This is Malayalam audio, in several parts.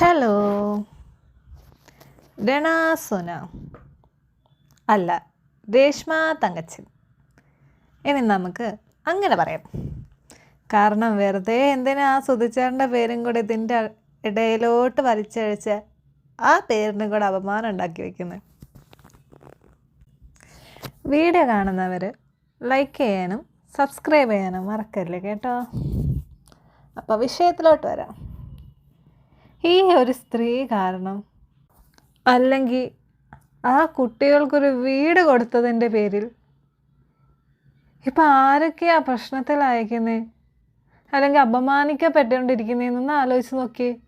ഹലോ രണാസുന അല്ല രേഷ്മ തങ്കച്ചൻ. ഇനി നമുക്ക് അങ്ങനെ പറയാം. കാരണം വെറുതെ എന്തിനാ ആ പേരും കൂടെ ഇതിന്റെ ഇടയിലോട്ട് വലിച്ചഴിച്ച് ആ പേരിന് കൂടെ അപമാനം ഉണ്ടാക്കി വെക്കുന്നത്? വീഡിയോ കാണുന്നവർ ലൈക്ക് ചെയ്യാനും സബ്സ്ക്രൈബ് ചെയ്യാനും മറക്കല്ലേ കേട്ടോ. അപ്പോൾ വിഷയത്തിലോട്ട് വരാം. ഈ ഒരു സ്ത്രീ കാരണം. അല്ലെങ്കിൽ ആ കുട്ടികൾക്കൊരു വീട് കൊടുത്തതിന്റെ പേരിൽ ഇപ്പം ആരൊക്കെയാ പ്രശ്നത്തിലയക്കുന്നത് അല്ലെങ്കിൽ അപമാനിക്കപ്പെട്ടുകൊണ്ടിരിക്കുന്നതെന്നൊന്ന് ആലോചിച്ച് നോക്കി.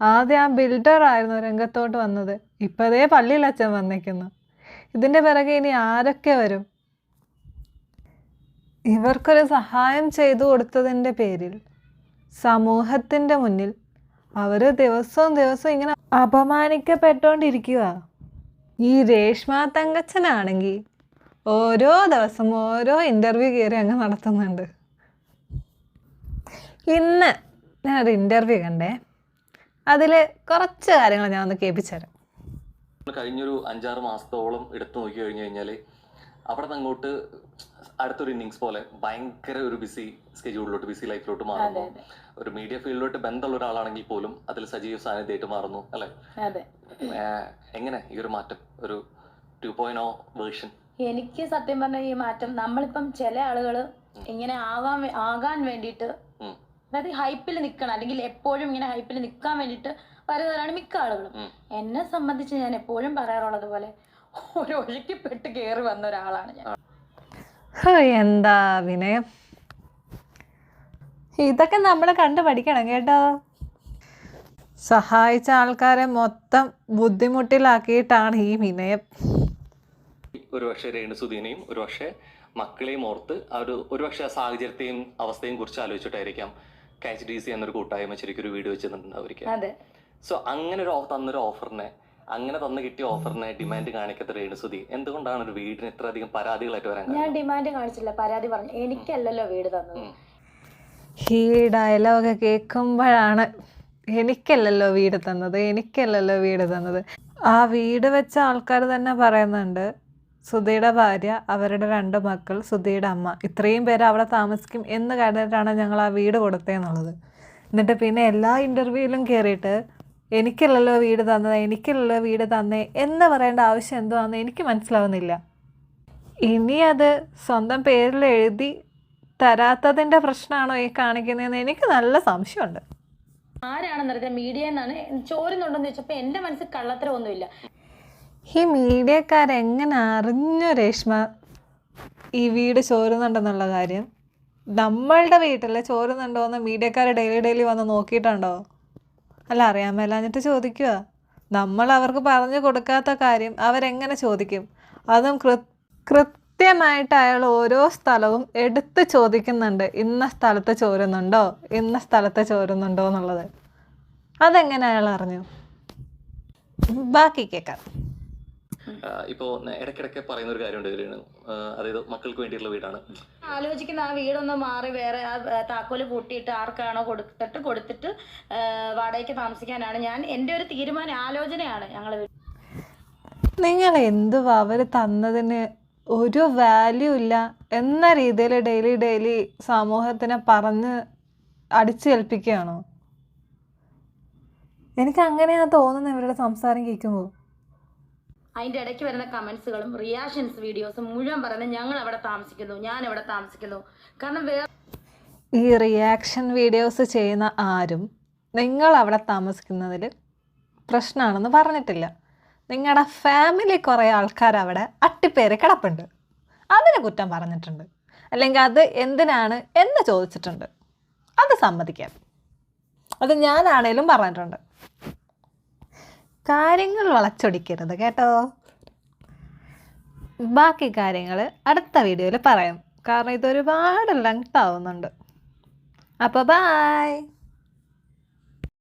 ആദ്യം ആ ബിൽഡർ ആയിരുന്നു രംഗത്തോട്ട് വന്നത്. ഇപ്പതേ പള്ളിയിൽ അച്ഛൻ വന്നേക്കുന്നു. ഇതിന്റെ പിറകെ ഇനി ആരൊക്കെ വരും? ഇവർക്കൊരു സഹായം ചെയ്തു കൊടുത്തതിന്റെ പേരിൽ സമൂഹത്തിന്റെ മുന്നിൽ അവർ ദിവസവും ദിവസവും ഇങ്ങനെ അപമാനിക്കപ്പെട്ടോണ്ടിരിക്കുക ഈ രേഷ്മ തങ്കച്ചനാണെങ്കിൽ ഓരോ ദിവസം ഓരോ ഇന്റർവ്യൂ കയറി അങ്ങ് നടത്തുന്നുണ്ട്. ഇന്ന് ഞാനൊരു ഇന്റർവ്യൂ കണ്ടേ. അതിൽ കുറച്ച് കാര്യങ്ങൾ ഞാൻ ഒന്ന് കേൾപ്പിച്ചു തരാം കഴിഞ്ഞൊരു അഞ്ചാറ് മാസത്തോളം എടുത്തു നോക്കി കഴിഞ്ഞു കഴിഞ്ഞാൽ അവിടെ നിന്ന് അങ്ങോട്ട് അടുത്തൊരു ഇന്നിങ്സ് പോലെ ഭയങ്കര ഒരു ബിസി സ്കെഡ്യൂളിലോട്ട് ബിസി ലൈഫിലോട്ട് മാറുന്നു. ഒരു മീഡിയ ഫീൽഡിലോട്ട് ബന്ധമുള്ള ഒരാളാണെങ്കിൽ പോലും അതിൽ സജീവ സാന്നിധ്യമായിട്ട് മാറുന്നു അല്ലെ? എങ്ങനെ ഈ ഒരു മാറ്റം ഒരു ടു പോയിന്റ് ഓ വേർഷൻ എനിക്ക് സത്യം പറഞ്ഞ ഈ മാറ്റം നമ്മളിപ്പം ചില ആളുകൾ ഇങ്ങനെ ആവാൻ ആകാൻ വേണ്ടിയിട്ട് അതായത് ഹൈപ്പിൽ നിൽക്കണം അല്ലെങ്കിൽ എപ്പോഴും ഇങ്ങനെ ഹൈപ്പിൽ നിൽക്കാൻ വേണ്ടിയിട്ട് വരുന്നവരാണ് മിക്ക ആളുകളും. എന്നെ സംബന്ധിച്ച് ഞാൻ എപ്പോഴും പറയാറുള്ളത് പോലെ ഒരു ഒഴുക്കിപ്പെട്ട് കയറി വന്ന ഒരാളാണ് ഞാൻ എന്താ വിനയം? ഇതൊക്കെ നമ്മൾ കണ്ടു പഠിക്കണം കേട്ടോ. സഹായിച്ച ആൾക്കാരെ മൊത്തം ബുദ്ധിമുട്ടിലാക്കിയിട്ടാണ് ഈ വിനയം. ഒരു പക്ഷേ രേണുസുദീനെയും ഒരു പക്ഷേ മക്കളെയും ഓർത്ത് ആ ഒരു ഒരുപക്ഷെ ആ സാഹചര്യത്തെയും അവസ്ഥയും കുറിച്ച് ആലോചിച്ചിട്ടായിരിക്കാം കാച്ച് ഡി സി എന്നൊരു കൂട്ടായ്മ ശരിക്കും ഒരു വീഡിയോ വെച്ചിട്ടുണ്ടാവും അതെ. സോ അങ്ങനെ ഒരു തന്നൊരു ഓഫറിനെ അങ്ങനെ തന്നു കിട്ടിയ ഓഫറിനെ ഡിമാൻഡ് കാണിക്കാത്ത രേണുസുതി. എന്തുകൊണ്ടാണ് ഒരു വീടിന് ഇത്ര അധികം പരാതികളായിട്ട് വരാൻ ഞാൻ ഡിമാൻഡ് കാണിച്ചില്ല പരാതി പറഞ്ഞു. എനിക്കല്ലല്ലോ വീട് തന്നത്. ഈ ഡയലോഗ് കേൾക്കുമ്പോഴാണ് എനിക്കല്ലല്ലോ വീട് തന്നത് എനിക്കല്ലല്ലോ വീട് തന്നത്. ആ വീട് വെച്ച ആൾക്കാർ തന്നെ പറയുന്നുണ്ട് സുധയുടെ ഭാര്യ അവരുടെ രണ്ട് മക്കൾ സുധയുടെ അമ്മ. ഇത്രയും പേര് അവിടെ താമസിക്കും എന്ന് കണ്ടിട്ടാണ് ഞങ്ങൾ ആ വീട് കൊടുത്തതെന്നുള്ളത്. എന്നിട്ട് പിന്നെ എല്ലാ ഇന്റർവ്യൂവിലും കയറിയിട്ട് എനിക്കല്ലല്ലോ വീട് തന്നത് എനിക്കല്ലല്ലോ വീട് തന്നേ എന്ന് പറയേണ്ട ആവശ്യം എന്തുവാണെന്ന് എനിക്ക് മനസ്സിലാവുന്നില്ല. ഇനി അത് സ്വന്തം പേരിൽ എഴുതി തരാത്തതിന്റെ പ്രശ്നമാണോ ഈ കാണിക്കുന്നതെന്ന് എനിക്ക് നല്ല സംശയമുണ്ട്. ആരാണെന്നറിയാം മീഡിയ എന്നാണ് ചോരുന്നുണ്ടെന്ന് ചോദിച്ചപ്പോൾ എന്റെ മനസ്സിൽ കള്ളത്തരമൊന്നുമില്ല. ഈ മീഡിയക്കാരെങ്ങനെ അറിഞ്ഞു രേഷ്മ ഈ വീട് ചോരുന്നുണ്ടെന്നുള്ള കാര്യം? നമ്മളുടെ വീട്ടിൽ ചോരുന്നുണ്ടോ എന്ന് മീഡിയക്കാർ ഡെയിലി ഡെയിലി വന്ന് നോക്കിയിട്ടുണ്ടോ? അല്ല അറിയാൻ മേലാഞ്ഞിട്ട് ചോദിക്കുക നമ്മൾ അവർക്ക് പറഞ്ഞു കൊടുക്കാത്ത കാര്യം അവരെങ്ങനെ ചോദിക്കും? അതും കൃ കൃത്യമായിട്ട് അയാൾ ഓരോ സ്ഥലവും എടുത്ത് ചോദിക്കുന്നുണ്ട്. ഇന്ന സ്ഥലത്ത് ചോരുന്നുണ്ടോ? ഇന്ന സ്ഥലത്ത് ചോരുന്നുണ്ടോ എന്നുള്ളത്. അതെങ്ങനെ അയാൾ അറിഞ്ഞു? ബാക്കി കേൾക്കാം. ഇപ്പോ ഇടയ്ക്കിടയ്ക്ക് പറയുന്ന ഒരു കാര്യമുണ്ട് രേണു അതായത് മക്കൾക്ക് വേണ്ടിയിട്ടുള്ള വീടാണ്. ആലോചിക്കുന്ന ആ വീടൊന്ന് മാറി വേറെ ആ താക്കോൽ കൂട്ടിയിട്ട് ആർക്കാണോ കൊടുത്തിട്ട് കൊടുത്തിട്ട് വാടകയ്ക്ക് താമസിക്കാനാണ്. ഞാൻ എന്റെ ഒരു തീരുമാനം ആലോചനയാണ് ഞങ്ങൾ നിങ്ങൾ എന്തുവാ? അവർ തന്നതിന് ഒരു വാല്യൂ ഇല്ല. എന്ന രീതിയിൽ ഡെയിലി ഡെയിലി സമൂഹത്തിനെ പറഞ്ഞ് അടിച്ചേൽപ്പിക്കുകയാണോ? എനിക്ക് അങ്ങനെയാണ് തോന്നുന്നത് ഇവരുടെ സംസാരം കേൾക്കുമ്പോൾ അതിന്റെ ഇടയ്ക്ക് വരുന്ന കമൻസുകളും റിയാക്ഷൻസ് വീഡിയോസും മുഴുവൻ പറയുന്നത് ഞങ്ങൾ അവിടെ താമസിക്കുന്നു ഞാൻ അവിടെ താമസിക്കുന്നു. കാരണം വേറെ ഈ റിയാക്ഷൻ വീഡിയോസ് ചെയ്യുന്ന ആരും നിങ്ങൾ അവിടെ താമസിക്കുന്നതിൽ പ്രശ്നമാണെന്ന് പറഞ്ഞിട്ടില്ല. നിങ്ങളുടെ ഫാമിലി കുറേ ആൾക്കാർ അവിടെ അട്ടിപ്പേര് കിടപ്പുണ്ട്. അതിനെ കുറ്റം പറഞ്ഞിട്ടുണ്ട്. അല്ലെങ്കിൽ അത് എന്തിനാണ് എന്ന് ചോദിച്ചിട്ടുണ്ട്. അത് സമ്മതിക്കാം. അത് ഞാനാണേലും പറഞ്ഞിട്ടുണ്ട്. കാര്യങ്ങൾ വളച്ചൊടിക്കരുത് കേട്ടോ? ബാക്കി കാര്യങ്ങൾ അടുത്ത വീഡിയോയിൽ പറയാം. കാരണം ഇതൊരുപാട് ലെങ്ത് ആവുന്നുണ്ട്. അപ്പോൾ ബായ്